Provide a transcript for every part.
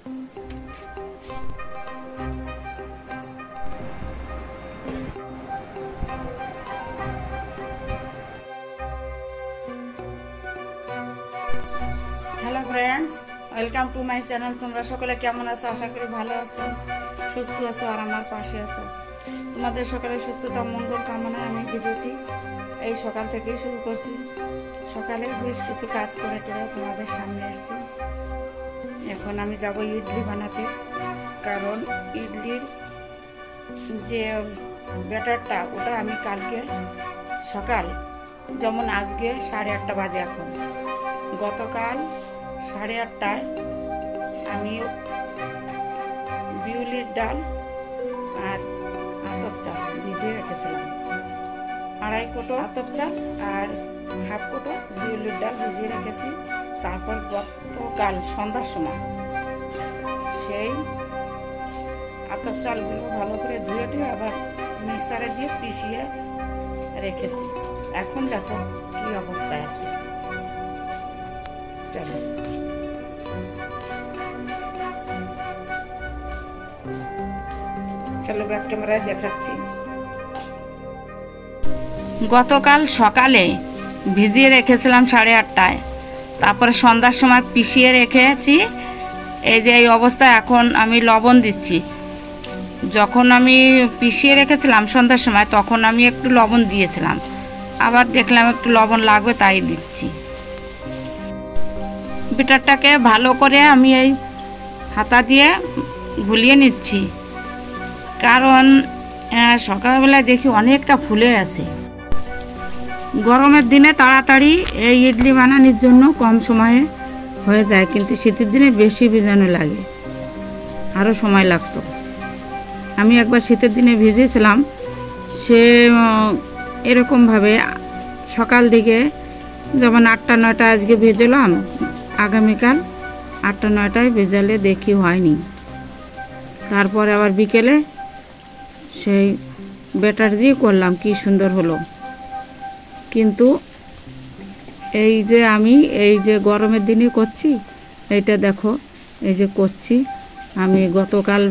Hello friends welcome to my channel তোমরা সকলে কেমন আছো? আশা করি ভালো আছো, সুস্থ আছো, আর আমার পাশে আছো। তোমাদের সকালের সুস্থতা, মঙ্গল কামনায় আমি ভিডিওটি এই সকাল থেকেই শুরু করছি। সকালে বেশ কিছু কাজ করে টোরে তোমাদের সামনে এসেছি এখন আমি যাব ইডলি বানাতে। কারণ ইডলির যে ব্যাটারটা, ওটা আমি কালকে সকাল, যেমন আজকে সাড়ে আটটা বাজে এখন। গতকাল সাড়ে আটটায় আমি বিউলির ডাল আর আতপ চাল ভিজিয়ে রেখেছিলাম। আড়াই কোটো আতপ চাল আর হাফ কোটো বিউলির ডাল ভিজিয়ে রেখেছি। তারপর গতকাল সন্ধ্যার সময় সেই আতপ চালগুলো ভালো করে ধুয়ে টুয়ে আবার মিক্সারে দিয়ে পিষিয়ে রেখেছি। এখন দেখো কি অবস্থায় আছে। চলো। চলো ব্যাক ক্যামেরায় দেখাচ্ছি। গতকাল সকালে ভিজিয়ে রেখেছিলাম সাড়ে আটটায়। তারপরে সন্ধ্যার সময় পিষিয়ে রেখেছি। এই যে এই অবস্থায় এখন আমি লবণ দিচ্ছি। যখন আমি পিষিয়ে রেখেছিলাম সন্ধ্যার সময়, তখন আমি একটু লবণ দিয়েছিলাম। আবার দেখলাম একটু লবণ লাগবে, তাই দিচ্ছি। বিটারটাকে ভালো করে আমি এই হাতা দিয়ে গুলিয়ে নিচ্ছি। কারণ সকালবেলায় দেখি অনেকটা ফুলে আছে। গরমের দিনে তাড়াতাড়ি এই ইডলি বানানোর জন্য কম সময়ে হয়ে যায়, কিন্তু শীতের দিনে বেশি ভিজানো লাগে আরও সময় লাগতো। আমি একবার শীতের দিনে ভিজেছিলাম, সে এরকমভাবে সকাল দিকে যেমন আটটা, নয়টা আজকে ভেজলাম, আগামীকাল আটটা, নয়টায় ভেজালে দেখি হয়নি। তারপরে আবার বিকেলে সেই ব্যাটার দিয়ে করলাম, কি সুন্দর হলো। কিন্তু এই যে আমি, এই যে গরমের দিনে করছি, এইটা দেখো, এই যে করছি। আমি গতকাল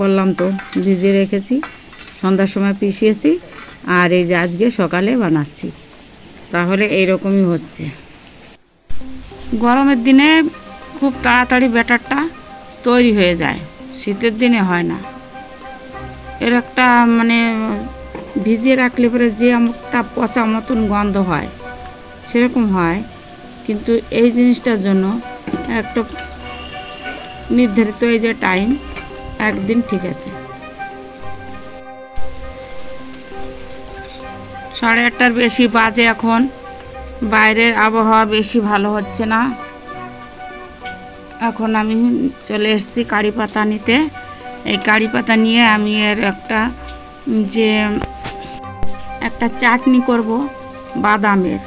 বললাম তো ভিজিয়ে রেখেছি, সন্ধ্যার সময় পিষিয়েছি, আর এই যে আজকে সকালে বানাচ্ছি। তাহলে এইরকমই হচ্ছে। গরমের দিনে খুব তাড়াতাড়ি ব্যাটারটা তৈরি হয়ে যায়, শীতের দিনে হয় না। এর একটা মানে ভিজিয়ে রাখলে পরে যে একটা পচা মতন গন্ধ হয়, সেরকম হয়। কিন্তু এই জিনিসটার জন্য একটা নির্ধারিত এই যে টাইম একদিন ঠিক আছে। সাড়ে আটটার বেশি বাজে এখন। বাইরের আবহাওয়া বেশি ভালো হচ্ছে না। এখন আমি চলে এসেছি কারি পাতা নিতে। এই কারি পাতা নিয়ে আমি এর একটা যে একটা চাটনি করব, বাদামের।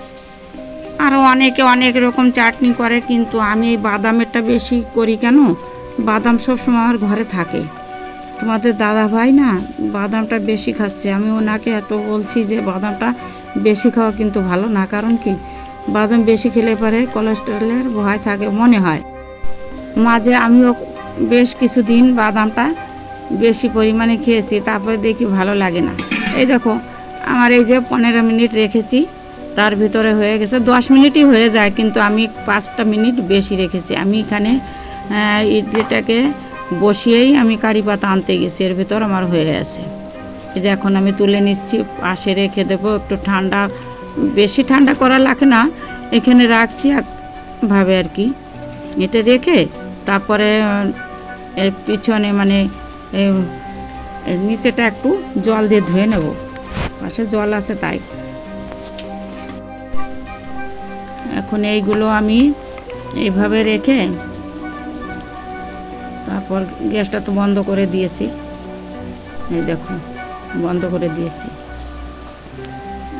আরও অনেকে অনেক রকম চাটনি করে, কিন্তু আমি এই বাদামেরটা বেশি করি কেন? বাদাম সবসময় আমার ঘরে থাকে। তোমাদের দাদা ভাই না বাদামটা বেশি খাচ্ছে। আমি ওনাকে এত বলছি যে বাদামটা বেশি খাওয়া কিন্তু ভালো না। কারণ কি? বাদাম বেশি খেলে পরে কোলেস্টেরলের ভয় থাকে, মনে হয়। মাঝে আমিও বেশ কিছুদিন বাদামটা বেশি পরিমাণে খেয়েছি, তারপরে দেখি ভালো লাগে না। এই দেখো আমার এই যে পনেরো মিনিট রেখেছি, তার ভিতরে হয়ে গেছে, দশ মিনিটই হয়ে যায়, কিন্তু আমি পাঁচটা মিনিট বেশি রেখেছি। আমি এখানে ইডলিটাকে বসিয়েই আমি কারি পাতা আনতে গেছি, এর ভিতর আমার হয়ে আছে এই যে এখন আমি তুলে নিচ্ছি, পাশে রেখে দেবো, একটু ঠান্ডা, বেশি ঠান্ডা করা লাগে না, এখানে রাখছি ভাবে আর কি। এটা রেখে তারপরে, এর পিছনে মানে নিচেটা একটু জল দিয়ে ধুয়ে নেব। পাশে জল আছে তাই। এখন এইগুলো আমি এইভাবে রেখে তারপর গ্যাসটা তো বন্ধ করে দিয়েছি। এই দেখো বন্ধ করে দিয়েছি।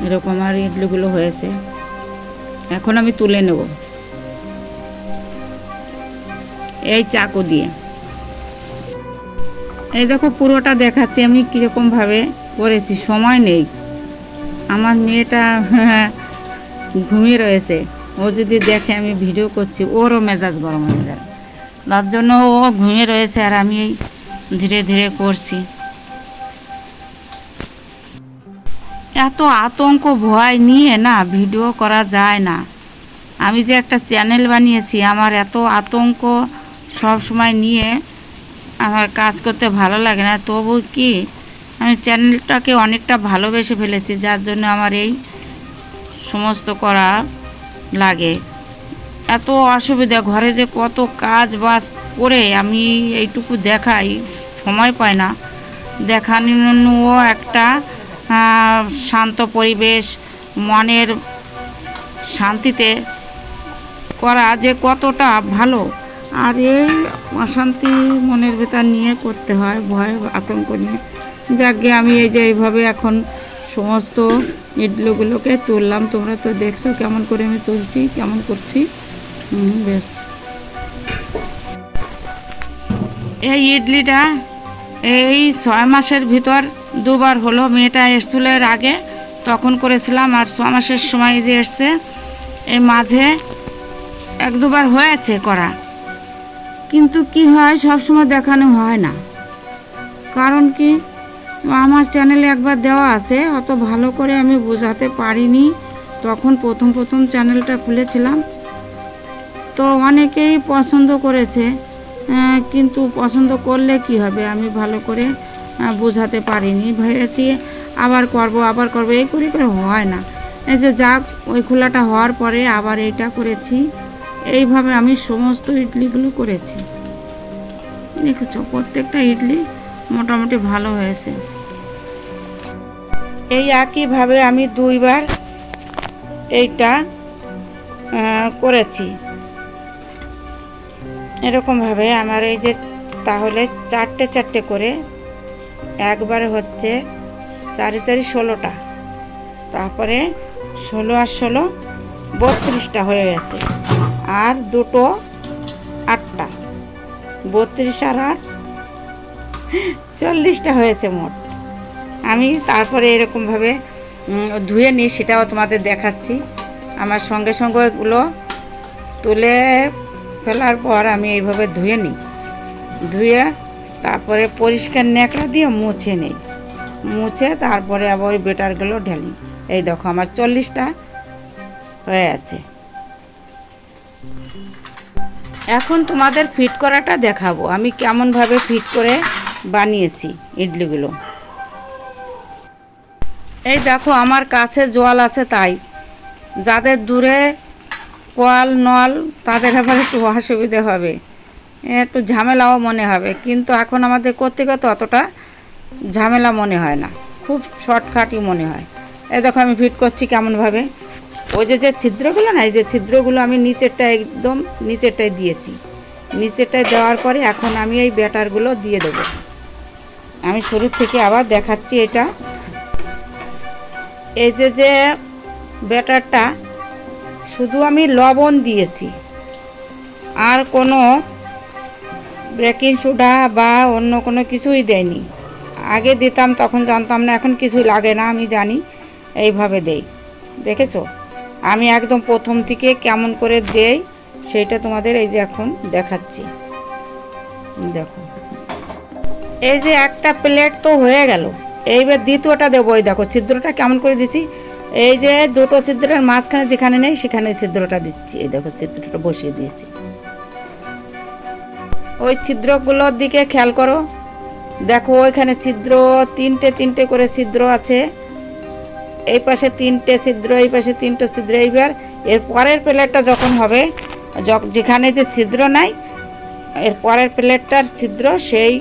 এরকম আর ইডলিগুলো হয়েছে। এখন আমি তুলে নেব। এই চাকু দিয়ে। এই দেখো পুরোটা দেখাচ্ছি আমি কীরকমভাবে। করেছি, সময় নেই। আমার মেয়েটা ঘুমিয়ে রয়েছে। ও যদি দেখে আমি ভিডিও করছি, ওরও মেজাজ গরম হয়ে যায়। তার জন্য ও ঘুমিয়ে রয়েছে আর আমি ধীরে ধীরে করছি। এত আতঙ্ক, ভয় নিয়ে না ভিডিও করা যায় না। আমি যে একটা চ্যানেল বানিয়েছি, আমার এত আতঙ্ক সব সময় নিয়ে আমার কাজ করতে ভালো লাগে না। তবু কি আমি চ্যানেলটাকে অনেকটা ভালোবেসে ফেলেছি, যার জন্য আমার এই সমস্ত করা লাগে। এত অসুবিধা, ঘরে যে কত কাজ বাজ করে আমি এইটুকু দেখাই, সময় পাই না। দেখানোও একটা শান্ত পরিবেশ, মনের শান্তিতে করা যে কতটা ভালো। আর এই অশান্তি মনের ভেতর নিয়ে করতে হয়, ভয়, আতঙ্ক নিয়ে। যাকে আমি এই যে এইভাবে এখন সমস্ত ইডলিগুলোকে তুললাম, তোমরা তো দেখছ কেমন করে আমি তুলছি, কেমন করছি। বেশ। এই ইডলিটা এই ছয় মাসের ভিতর দুবার হলো, মেয়েটা স্কুলের আগে, তখন করেছিলাম, আর ছ মাসের সময় যে এসছে এই মাঝে এক দুবার হয়েছে করা। কিন্তু কি হয় সব সময় দেখানো হয় না। কারণ কি? আমার চ্যানেলে একবার দেওয়া আছে, অত ভালো করে আমি বোঝাতে পারিনি। তখন প্রথম প্রথম চ্যানেলটা খুলেছিলাম। তো অনেকেই পছন্দ করেছে কিন্তু পছন্দ করলে কি হবে? আমি ভালো করে বোঝাতে পারিনি। ভেবেছি আবার করব আবার করব, এই করে করে হয় না। এই যে যাক, ওই খোলাটা হওয়ার পরে আবার এইটা করেছি। এইভাবে আমি সমস্ত ইডলিগুলো করেছি। দেখেছ, প্রত্যেকটা ইডলি মোটামুটি ভালো হয়েছে। এই একইভাবে আমি দুইবার এইটা করেছি। এরকমভাবে আমার এই যে তাহলে চারটে চারটে করে, একবারে হচ্ছে চারি চারি ষোলোটা। তারপরে ষোলো আর ষোলো বত্রিশটা হয়ে গেছে। আর দুটো আটটা। বত্রিশ আর আট চল্লিশটা হয়েছে মোট। আমি তারপরে এরকমভাবে ধুয়ে নিই সেটাও তোমাদের দেখাচ্ছি। আমার সঙ্গে সঙ্গে এগুলো তুলে ফেলার পর আমি এইভাবে ধুয়ে নিই। ধুয়ে তারপরে পরিষ্কার ন্যাকড়া দিয়ে মুছে নিই। মুছে তারপরে আবার ওই বেটারগুলো ঢালি। এই দেখো, আমার চল্লিশটা হয়ে আছে। এখন তোমাদের ফিট করাটা দেখাবো। আমি কেমনভাবে ফিট করে বানিয়েছি ইডলিগুলো। এই দেখো আমার কাছে জল আছে তাই। যাদের দূরে কল নল, তাদের আবার একটু অসুবিধে হবে। একটু ঝামেলাও মনে হবে, কিন্তু এখন আমাদের করতে অতটা ঝামেলা মনে হয় না। খুব শর্টকাটই মনে হয়। এ দেখো আমি ফিট করছি কেমনভাবে। ওই যে যে ছিদ্রগুলো না, এই যে ছিদ্রগুলো আমি নিচেরটা একদম নিচেরটায় দিয়েছি। নিচেরটায় দেওয়ার পরে এখন আমি এই ব্যাটারগুলো দিয়ে দেবো। আমি শুরুর থেকে আবার দেখাচ্ছি এটা। এই যে যে ব্যাটারটা, শুধু আমি লবণ দিয়েছি। আর কোনো বেকিং সোডা বা অন্য কোনো কিছুই দেয়নি। আগে দিতাম, তখন জানতাম না, এখন কিছুই লাগে না, আমি জানি, এইভাবে দেই। দেখেছ? আমি একদম প্রথম থেকে কেমন করে দেই সেটা তোমাদের এই যে এখন দেখাচ্ছি। দেখো। এই যে একটা প্লেট তো হয়ে গেল। এইবার দ্বিতীয়টা দেবো, এই দেখো, ছিদ্রটা কেমন করে দিচ্ছি? এই যে দুটো ছিদ্রের মাঝখানে যেখানে নেই, সেখানে ছিদ্রটা দিচ্ছি। এই দেখো, ছিদ্রটা বসিয়ে দিয়েছি। ওই ছিদ্রগুলোর দিকে খেয়াল করো। দেখো, ওইখানে ছিদ্র, তিনটে তিনটে করে ছিদ্র আছে। এই পাশে তিনটে ছিদ্র, এই পাশে তিনটে ছিদ্র। এইবার এর পরের প্লেটটা যখন হবে, যখ- যেখানে যে ছিদ্র নাই, এর পরের প্লেটটার ছিদ্র সেই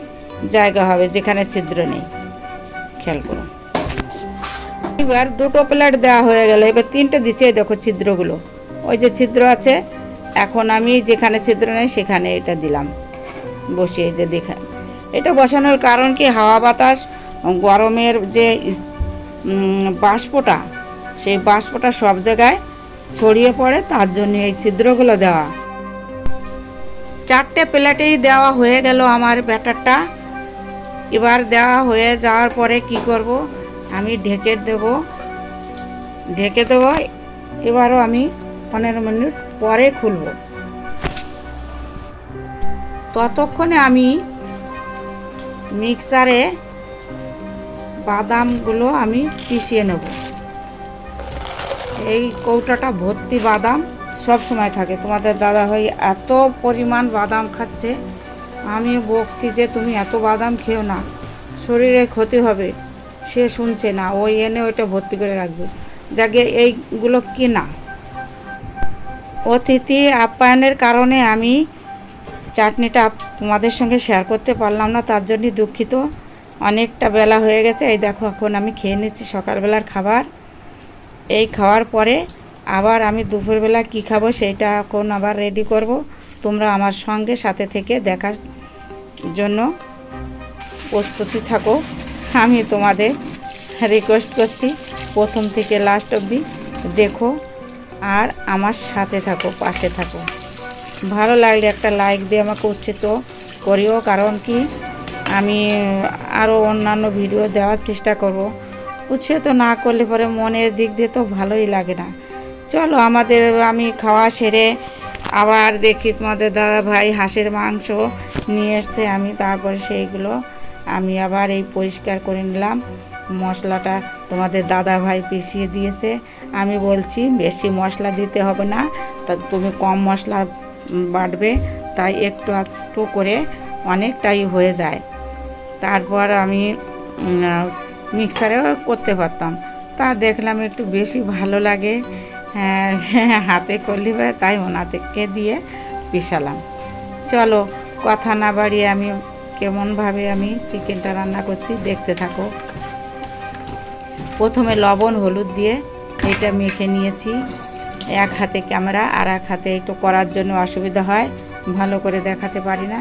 জায়গা হবে, যেখানে ছিদ্র নেই। খেয়াল করো। এবার দুটো প্লেট দেওয়া হয়ে গেল। এবার তিনটে দিচ্ছে দেখো ছিদ্রগুলো। ওই যে ছিদ্র আছে, এখন আমি যেখানে ছিদ্র নেই, সেখানে এটা দিলাম। বসিয়ে যে দেখা। এটা বসানোর কারণ কি? হাওয়া বাতাস, গরমের যে বাষ্পটা, সেই বাষ্পটা সব জায়গায় ছড়িয়ে পড়ে, তার জন্য এই ছিদ্রগুলো দেওয়া। চারটে প্লেটেই দেওয়া হয়ে গেল আমার ব্যাটারটা। এবার দেওয়া হয়ে যাওয়ার পরে কি করব? আমি ঢেকে দেব। ঢেকে দেব। এবারও আমি পনেরো মিনিট পরে খুলব। ততক্ষণে আমি মিক্সারে বাদামগুলো আমি পিষিয়ে নেব। এই কৌটাটা ভর্তি বাদাম সব সময় থাকে। তোমাদের দাদা ভাই এত পরিমাণ বাদাম খাচ্ছে। আমি বকছি যে তুমি এত বাদাম খেও না। শরীরে ক্ষতি হবে, সে শুনছে না। ওই এনে ওইটা ভর্তি করে রাখবে। যাকে এইগুলো কিনা অতিথি আপ্যায়নের কারণে আমি চাটনিটা তোমাদের সঙ্গে শেয়ার করতে পারলাম না, তার জন্য দুঃখিত। অনেকটা বেলা হয়ে গেছে, এই দেখো এখন আমি খেয়ে নিচ্ছি সকালবেলার খাবার। এই খাওয়ার পরে আবার আমি দুপুরবেলা কি খাব সেইটা এখন আবার রেডি করব। তোমরা আমার সঙ্গে সাথে থেকে দেখার জন্য প্রস্তুতি থাকো। আমি তোমাদের রিকোয়েস্ট করছি, প্রথম থেকে লাস্ট অবধি দেখো আর আমার সাথে থাকো, পাশে থাকো। ভালো লাগলে একটা লাইক দিয়ে আমাকে উচ্চিত করিও, কারণ কি আমি আরও অন্যান্য ভিডিও দেওয়ার চেষ্টা করব। উৎসাহিত না করলে পরে মনের দিক দিয়ে তো ভালোই লাগে না। চলো আমাদের, আমি খাওয়া সেরে আবার দেখি তোমাদের দাদা ভাই হাঁসের মাংস নিয়ে এসছে, আমি তারপরে সেইগুলো আমি আবার এই পরিষ্কার করে নিলাম। মশলাটা তোমাদের দাদা ভাই পিষিয়ে দিয়েছে। আমি বলছি, বেশি মশলা দিতে হবে না, তা তুমি কম মশলা বাটবে, তাই একটু একটু করে অনেকটাই হয়ে যায়। তারপর আমি মিক্সারেও করতে পারতাম। তা দেখলাম একটু বেশি ভালো লাগে। হাতে করলি বা তাই ওনাদেরকে দিয়ে পিষালাম। চলো, কথা না বাড়িয়ে আমি কেমনভাবে আমি চিকেনটা রান্না করছি, দেখতে থাকো। প্রথমে লবণ, হলুদ দিয়ে এটা মেখে নিয়েছি। এক হাতে ক্যামেরা, আর এক হাতে একটু করার জন্য অসুবিধা হয়, ভালো করে দেখাতে পারি না।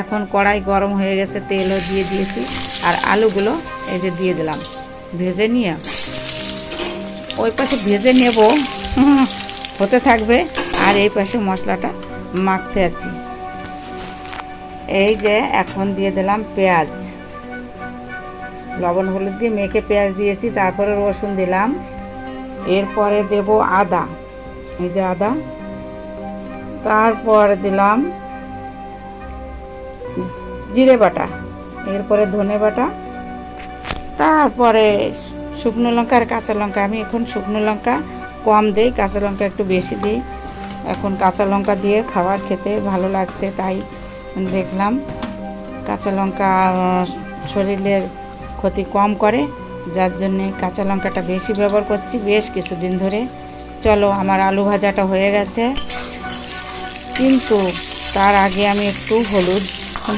এখন কড়াই গরম হয়ে গেছে, তেলও দিয়ে দিয়েছি, আর আলুগুলো এই যে দিয়ে দিলাম। ভেজে নিয়ে, ওই পাশে ভেজে নেব। হতে থাকবে। আর এই পাশে মশলাটা মাখতে আছি। এই যে এখন দিয়ে দিলাম পেঁয়াজ। লবণ হলুদ দিয়ে মেখে পেঁয়াজ দিয়েছি, তারপরে রসুন দিলাম। এরপরে দেব আদা। এই যে আদা। তারপর দিলাম জিরে বাটা। এরপরে ধনে বাটা। তারপরে শুকনো লঙ্কা আর কাঁচা লঙ্কা। আমি এখন শুকনো লঙ্কা কম দেই, কাঁচা লঙ্কা একটু বেশি দিই। এখন কাঁচা লঙ্কা দিয়ে খাবার খেতে ভালো লাগছে তাই দেখলাম। কাঁচা লঙ্কা শরীরের ক্ষতি কম করে, যার জন্যে কাঁচা লঙ্কাটা বেশি ব্যবহার করছি বেশ কিছুদিন ধরে। চলো, আমার আলু ভাজাটা হয়ে গেছে। কিন্তু তার আগে আমি একটু হলুদ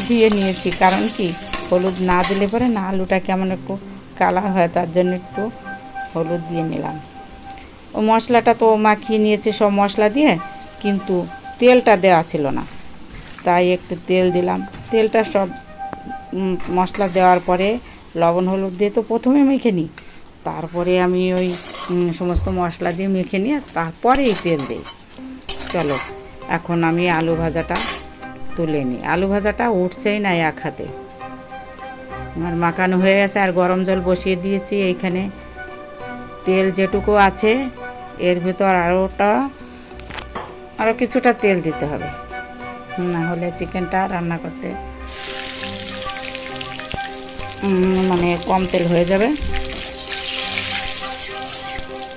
দিয়ে নিয়েছি। কারণ কি? হলুদ না দিলে পরে না আলুটা কেমন একটু কালার হয়, তার জন্য একটু হলুদ দিয়ে নিলাম। ও মশলাটা তো মাখিয়ে নিয়েছি সব মশলা দিয়ে, কিন্তু তেলটা দেওয়া ছিল না। তাই একটু তেল দিলাম। তেলটা সব মশলা দেওয়ার পরে লবণ, হলুদ দিয়ে তো প্রথমে মেখে নিই। তারপরে আমি ওই সমস্ত মশলা দিয়ে মেখে নিয়ে তারপরে এই তেল দিই। চলো, এখন আমি আলু ভাজাটা তুলে নিই। আলু ভাজাটা উঠছেই না এক হাতে। আমার মাখানো হয়ে গেছে, আর গরম জল বসিয়ে দিয়েছি এইখানে। তেল যেটুকু আছে, এর ভিতর আরোটা আরও কিছুটা তেল দিতে হবে। না হলে চিকেনটা রান্না করতে মানে কম তেল হয়ে যাবে।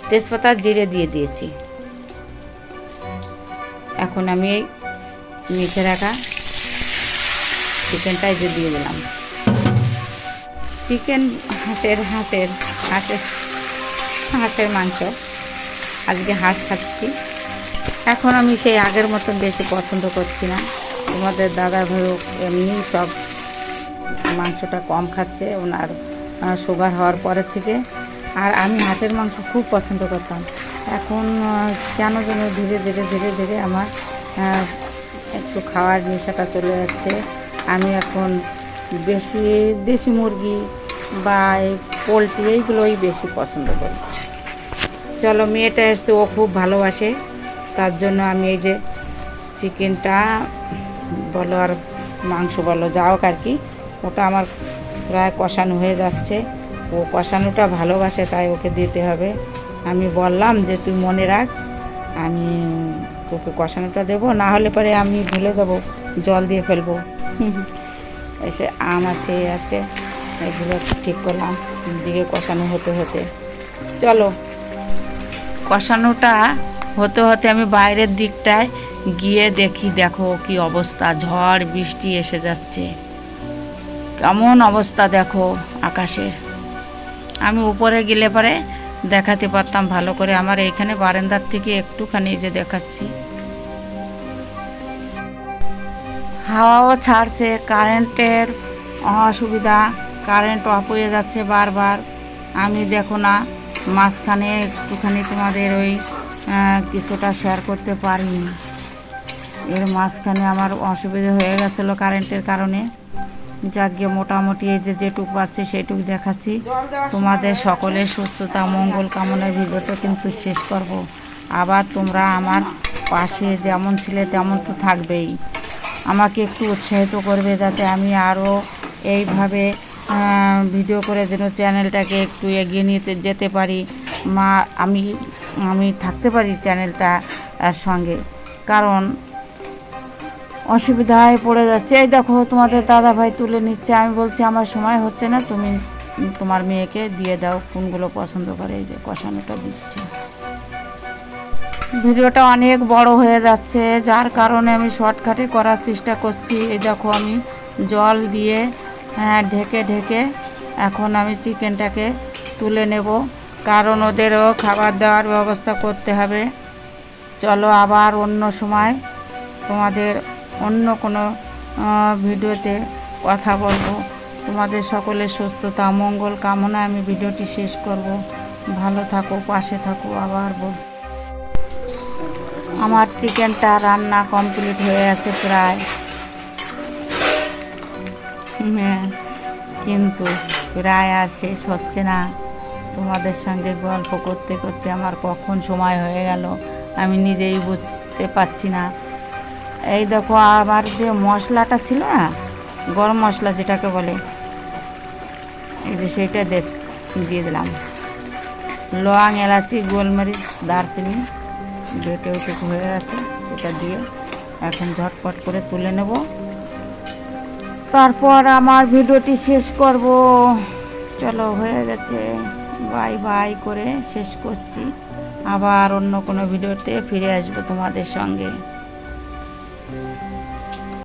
তেজপাতা জিরে দিয়ে দিয়েছি। এখন আমি এই মেখে রাখা চিকেনটাই দিয়ে দিলাম। চিকেন হাঁসের হাঁসের হাঁসের হাঁসের মাংস। আজকে হাঁস খাচ্ছি। এখন আমি সেই আগের মতন বেশি পছন্দ করছি না। তোমাদের দাদা ভাইও এমনি সব মাংসটা কম খাচ্ছে, ওনার সুগার হওয়ার পরের থেকে। আর আমি হাঁসের মাংস খুব পছন্দ করতাম। এখন কেন যেন ধীরে ধীরে ধীরে ধীরে আমার একটু খাওয়ার নেশাটা চলে যাচ্ছে। আমি এখন বেশি, দেশি মুরগি বা এই পোলট্রি এইগুলোই বেশি পছন্দ করি। চলো, মেয়েটা এসছে, ও খুব ভালোবাসে। তার জন্য আমি এই যে চিকেনটা, বলো আর মাংস বলো যা হোক আর কি। ওটা আমার প্রায় কষানো হয়ে যাচ্ছে। ও কষানোটা ভালোবাসে, তাই ওকে দিতে হবে। আমি বললাম যে, তুই মনে রাখ, আমি তোকে কষানোটা দেবো, না হলে পরে আমি ভুলে যাব জল দিয়ে ফেলব। এসে আম আছে, এ আছে, এগুলো ঠিক করলাম। দিকে কষানো হতে হতে। চলো কষানোটা হতে হতে আমি বাইরের দিকটায় গিয়ে দেখি, দেখো কি অবস্থা, ঝড়, বৃষ্টি এসে যাচ্ছে। কেমন অবস্থা দেখো আকাশের। আমি উপরে গেলে পরে দেখাতে পারতাম ভালো করে। আমার এইখানে বারান্দার থেকে একটুখানি যে দেখাচ্ছি। হাওয়াও ছাড়ছে, কারেন্টের অসুবিধা, কারেন্ট অফ হয়ে যাচ্ছে বারবার। আমি দেখো না মাঝখানে একটুখানি তোমাদের ওই কিছুটা শেয়ার করতে পারিনি। এর মাঝখানে আমার অসুবিধা হয়ে গেছিল কারেন্টের কারণে। যাক মোটামুটি এই যে যেটুকু পাচ্ছি সেটুকু দেখাচ্ছি। তোমাদের সকলের সুস্থতা, মঙ্গল কামনার ভিডিওটা কিন্তু শেষ করব। আবার তোমরা আমার পাশে যেমন ছিলে তেমন তো থাকবেই। আমাকে একটু উৎসাহিত করবে যাতে আমি আরও এইভাবে ভিডিও করে যেন চ্যানেলটাকে একটু এগিয়ে নিয়ে যেতে পারি। মা, আমি আমি থাকতে পারি চ্যানেলটা সঙ্গে। কারণ অসুবিধায় পড়ে যাচ্ছে। এই দেখো, তোমাদের দাদা ভাই তুলে নিচ্ছে। আমি বলছি, আমার সময় হচ্ছে না। তুমি তোমার মেয়েকে দিয়ে দাও। কোনগুলো পছন্দ করে। এই যে কষানোটা দিচ্ছে। ভিডিওটা অনেক বড় হয়ে যাচ্ছে। যার কারণে আমি শর্টকাটে করার চেষ্টা করছি। এই দেখো, আমি জল দিয়ে হ্যাঁ, ঢেকে ঢেকে এখন আমি চিকেনটাকে তুলে নেব। কারণ ওদেরও খাবার দেওয়ার ব্যবস্থা করতে হবে। চলো আবার অন্য সময় তোমাদের অন্য কোনো ভিডিওতে কথা বলব। তোমাদের সকলের সুস্থতা মঙ্গল কামনায় আমি ভিডিওটি শেষ করব। ভালো থাকো পাশে থাকো আবার বল। আমার চিকেনটা রান্না কমপ্লিট হয়ে আছে প্রায়। হ্যাঁ কিন্তু প্রায় আর শেষ হচ্ছে না। তোমাদের সঙ্গে গল্প করতে করতে আমার কখন সময় হয়ে গেল, আমি নিজেই বুঝতে পারছি না। এই দেখো আমার যে মশলাটা ছিল না, গরম মশলা যেটাকে বলে, এই যে সেটা দিয়ে দিলাম। লং এলাচি, গোলমরিচ, দারচিনি, বেটে উঠে হয়ে আছে সেটা দিয়ে এখন ঝটপট করে তুলে নেব। তারপর আমার ভিডিওটি শেষ করব। চলো, হয়ে গেছে। বাই বাই করে শেষ করছি। আবার অন্য কোনো ভিডিওতে ফিরে আসব তোমাদের সঙ্গে।